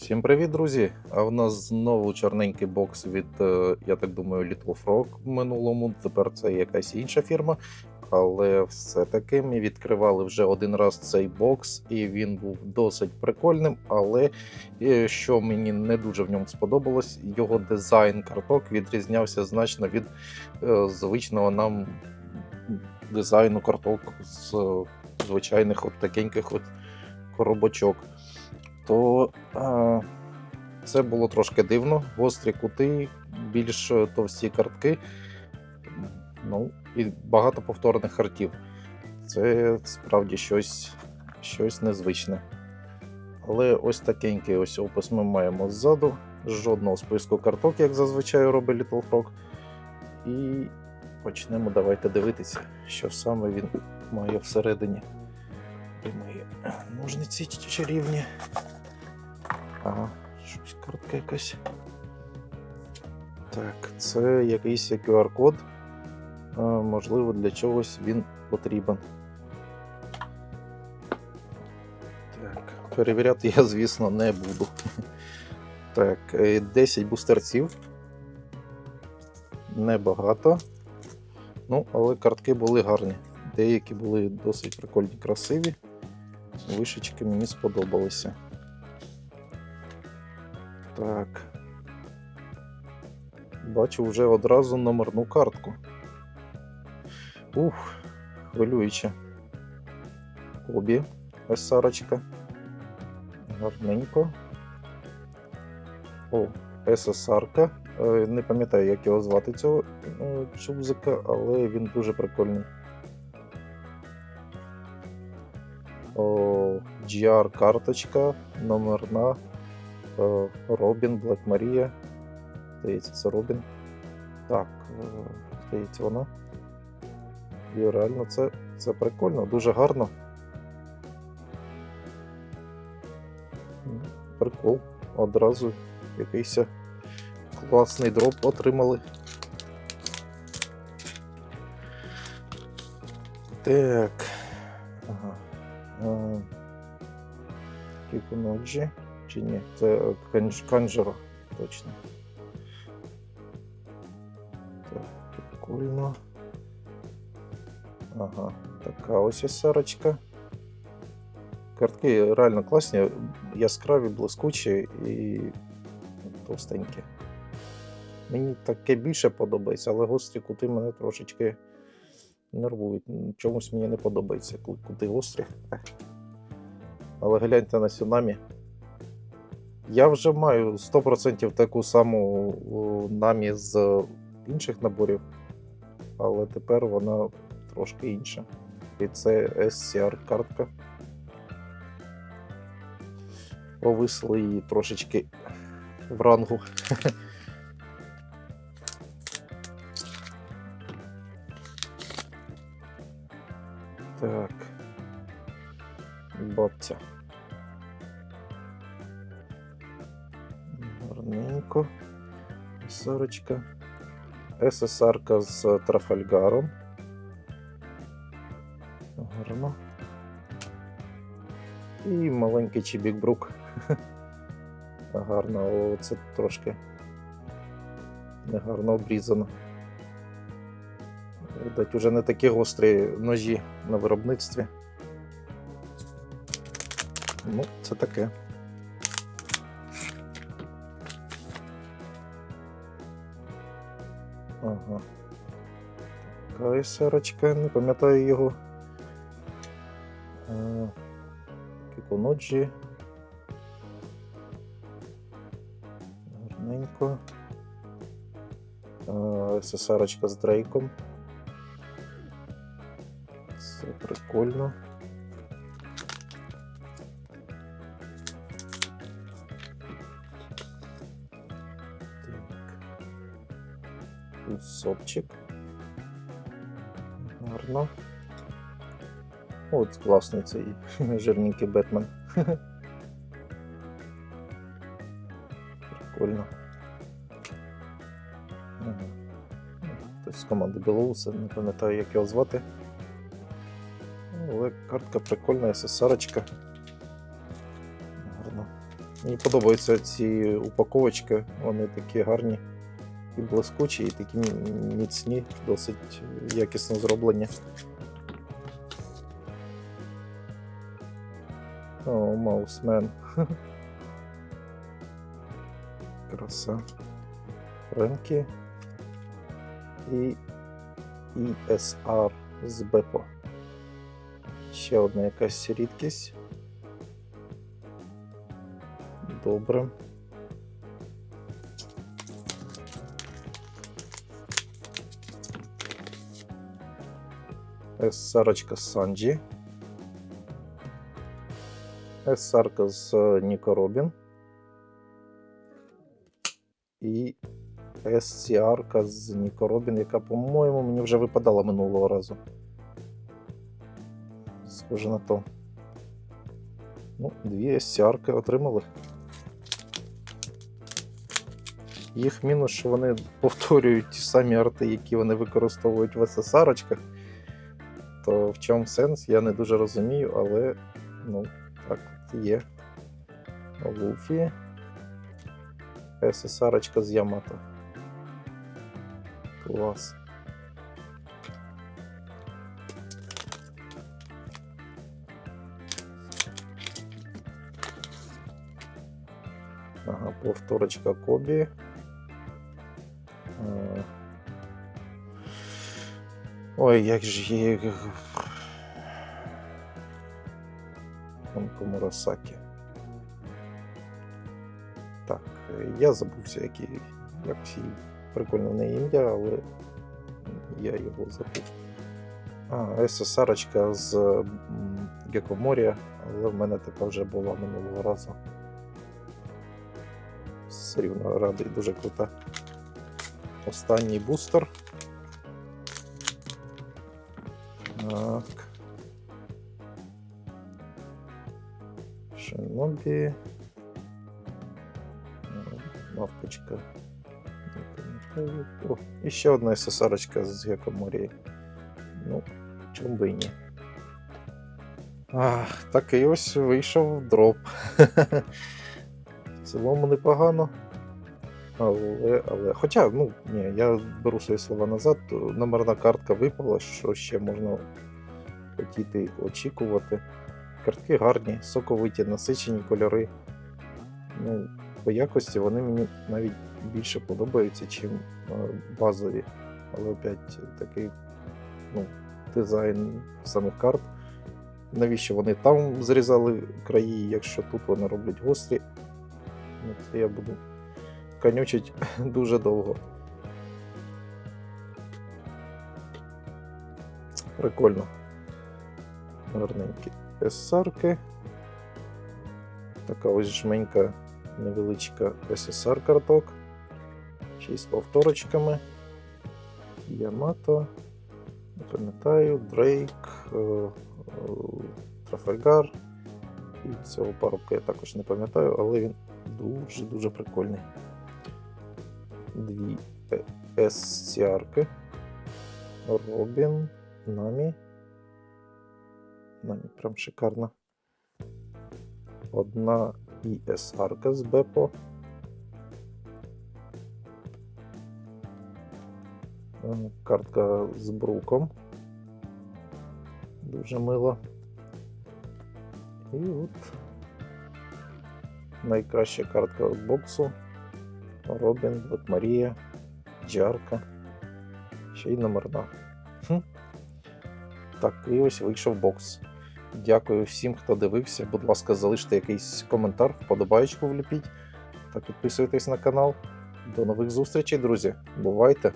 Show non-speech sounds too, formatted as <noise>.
Всім привіт, друзі! А в нас знову чорненький бокс від, е, я так думаю, Little Frog в минулому. Тепер це якась інша фірма. Але все-таки ми відкривали вже один раз цей бокс, і він був досить прикольним. Але е, що мені не дуже в ньому сподобалось, його дизайн карток відрізнявся значно від е, звичного нам дизайну карток з звичайних от такеньких от коробочок то а, це було трошки дивно. Гострі кути, більш е, товсті картки, ну і багато повторних хартів. Це справді щось, щось незвичне. Але ось такенький ось опис ми маємо ззаду. Жодного списку карток, як зазвичай робить Little Frog. І почнемо давайте дивитися, що саме він має всередині. Де мої ножниці чарівні. Ага, щось картка якась. Так, це якийсь QR-код. Можливо, для чогось він потрібен. Так, перевіряти я, звісно, не буду. <laughs> Так, е, 10 бустерців. Небагато. Ну, але картки були гарні. Деякі були досить прикольні, красиві. Вишечки мені сподобалися. Так. Бачу вже одразу номерну картку. Ух, хвилююче. Обі ось сарочка. Гарненько. О, СССРка. Е, Не пам'ятаю, як його звати цього е, чубзика, але він дуже прикольний. О, GR карточка, номерна. Е, Робін, Блек Марія. Здається, це Робін. Так, е, здається, вона. І реально це, це прикольно, дуже гарно. Прикол. Одразу якийсь класний дроп отримали. Так. Ага. Е, Кікуноджі. Чи ні? Це е, канж, точно. Так, прикольно. Ага, така ось і. Картки реально класні, яскраві, блискучі і товстенькі. Мені таке більше подобається, але гострі кути мене трошечки нервують. Чомусь мені не подобається, кути гострі. Але гляньте на Сюнамі. Я вже маю 100% таку саму намі з інших наборів, але тепер вона трошки інша. І це SCR картка. Повисли її трошечки в рангу. <laughs> Так. Бабця. Сорочка. СССРка з Трафальгаром. Гарно. І маленький Чібікбрук. <laughs> Гарно, о, це трошки негарно обрізано. Видать, уже не такі гострі ножі на виробництві. Ну, це таке. Ага. Така сарочка, не пам'ятаю його. Е, Кіконоджі. Гарненько. Е, СССРочка з Дрейком. Це прикольно. Тут сопчик. Гарно. От класний цей <laughs> жирненький Бетмен. <laughs> Прикольно. Хтось з команди Білоуса, не пам'ятаю, як його звати. Але картка прикольна, СССРочка. Гарно. Мені подобаються ці упаковочки, вони такі гарні і блискучі, і такі міцні, досить якісно зроблені. О, Маусмен. <laughs> Краса. Френкі. І ESR з Бепо. Ще одна якась рідкість. Добре. Сарочка Санджі. Сарка з Ніко Робін. І SCR з Ніко Робін, яка, по-моєму, мені вже випадала минулого разу. Схоже на то. Ну, дві SCR отримали. Їх мінус, що вони повторюють ті самі арти, які вони використовують в SSR-очках. То в чому сенс, я не дуже розумію, але ну, так от є. Луфі. SSR-очка з Ямато. Клас. Ага, повторочка Кобі. Ой, як же є. Мурасакі. Так, я забувся, якось її прикольне в неї ім'я, але я його забув. А, СССРочка з Гекоморія, але в мене така вже була минулого разу. Все рівно радий, дуже крута. Останній бустер. Так. Шинобі. Мавпочка. О, і ще одна СССРочка з Гекоморії. Ну, чому би і ні. Такий ось вийшов дроп. <laughs> В цілому непогано. Але, але. Хоча, ну, ні, я беру свої слова назад. Номерна картка випала, що ще можна хотіти очікувати. Картки гарні, соковиті, насичені кольори. Ну, по якості вони мені навіть більше подобаються, чим е, базові. Але опять такий ну, дизайн самих карт. Навіщо вони там зрізали краї, якщо тут вони роблять гострі. Ну, це я буду конючить <laughs> дуже довго. Прикольно. Гарненькі SSR-ки. Така ось жменька невеличка SSR карток. Ще й з повторочками. Ямато. Не пам'ятаю, Дрейк, е, е, Трафальгар. І цього парубка я також не пам'ятаю, але він дуже-дуже прикольний. Дві SCR-ки. Робін, Намі. Намі прям шикарна. Одна ESR-ка з Бепо. Картка з бруком. Дуже мило. І от найкраща картка боксу. Робін, Блек Марія, Джарка. Ще й номерна. Хм. Так, і ось вийшов бокс. Дякую всім, хто дивився. Будь ласка, залиште якийсь коментар, вподобаєчку вліпіть та підписуйтесь на канал. До нових зустрічей, друзі. Бувайте!